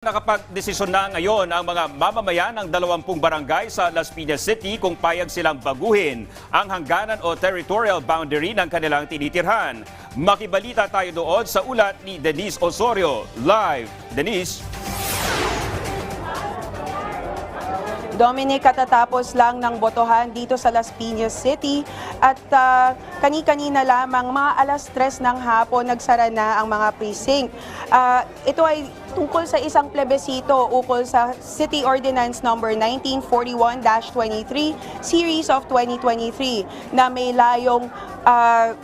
Nakapagdesisyon na ngayon ang mga mamamayan ng 20 barangay sa Las Piñas City kung payag silang baguhin ang hangganan o territorial boundary ng kanilang tinitirhan. Makibalita tayo doon sa ulat ni Denise Osorio. Live, Denise. Dominic, katatapos lang ng botohan dito sa Las Piñas City at ah, kani-kanina lamang mga alas 3 ng hapon nagsara na ang mga precinct. Ah, ito ay tungkol sa isang plebisito ukol sa City Ordinance Number 1941-23 Series of 2023 na may layong ah,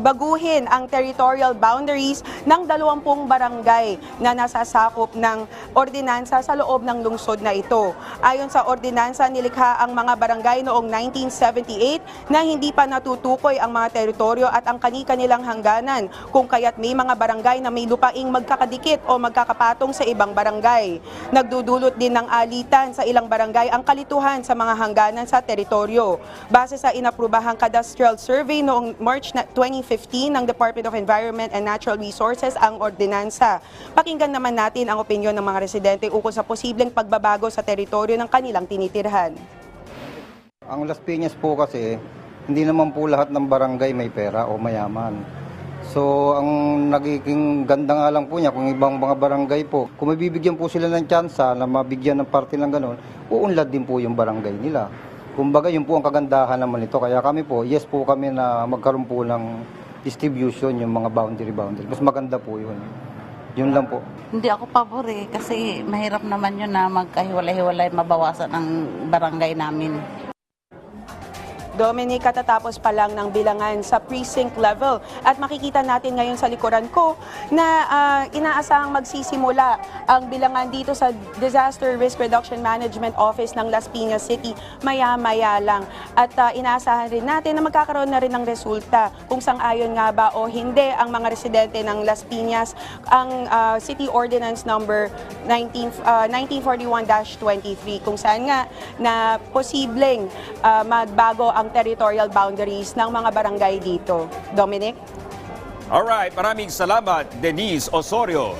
baguhin ang territorial boundaries ng 20 barangay na nasasakop ng ordinansa sa loob ng lungsod na ito. Ayon sa ordinansa, nilikha ang mga barangay noong 1978 na hindi pa natutukoy ang mga teritoryo at ang kani-kanilang hangganan kung kaya't may mga barangay na may lupaing magkakadikit o magkakapatong sa ibang barangay. Nagdudulot din ng alitan sa ilang barangay ang kalituhan sa mga hangganan sa teritoryo. Base sa inaprubahang cadastral survey noong March 25, 15 ng Department of Environment and Natural Resources ang ordinansa. Pakinggan naman natin ang opinyon ng mga residente ukol sa posibleng pagbabago sa teritoryo ng kanilang tinitirhan. Ang Las Piñas po kasi, hindi naman po lahat ng barangay may pera o mayaman. So, ang nagiging ganda nga lang po niya kung ibang mga barangay po, kung mabibigyan po sila ng tsansa na mabigyan ng parte ng ganun, uunlad din po yung barangay nila. Kumbaga, yun po ang kagandahan naman nito. Kaya kami po, yes po kami na magkaroon po ng distribution, yung mga boundary-boundary. Mas maganda po yun. Yun lang po. Hindi ako pabor eh, kasi mahirap naman yun na magkahiwalay-hiwalay mabawasan ang barangay namin. Dominic, katatapos pa lang ng bilangan sa precinct level. At makikita natin ngayon sa likuran ko na ah, inaasahang magsisimula ang bilangan dito sa Disaster Risk Reduction Management Office ng Las Piñas City maya-maya lang. At ah, inaasahan rin natin na magkakaroon na rin ng resulta kung sang-ayon nga ba o hindi ang mga residente ng Las Piñas ang ah, City Ordinance Number 19, ah, 1941-23 kung saan nga na posibleng ah, magbago ang territorial boundaries ng mga barangay dito. Dominic? Alright, maraming salamat Denise Osorio.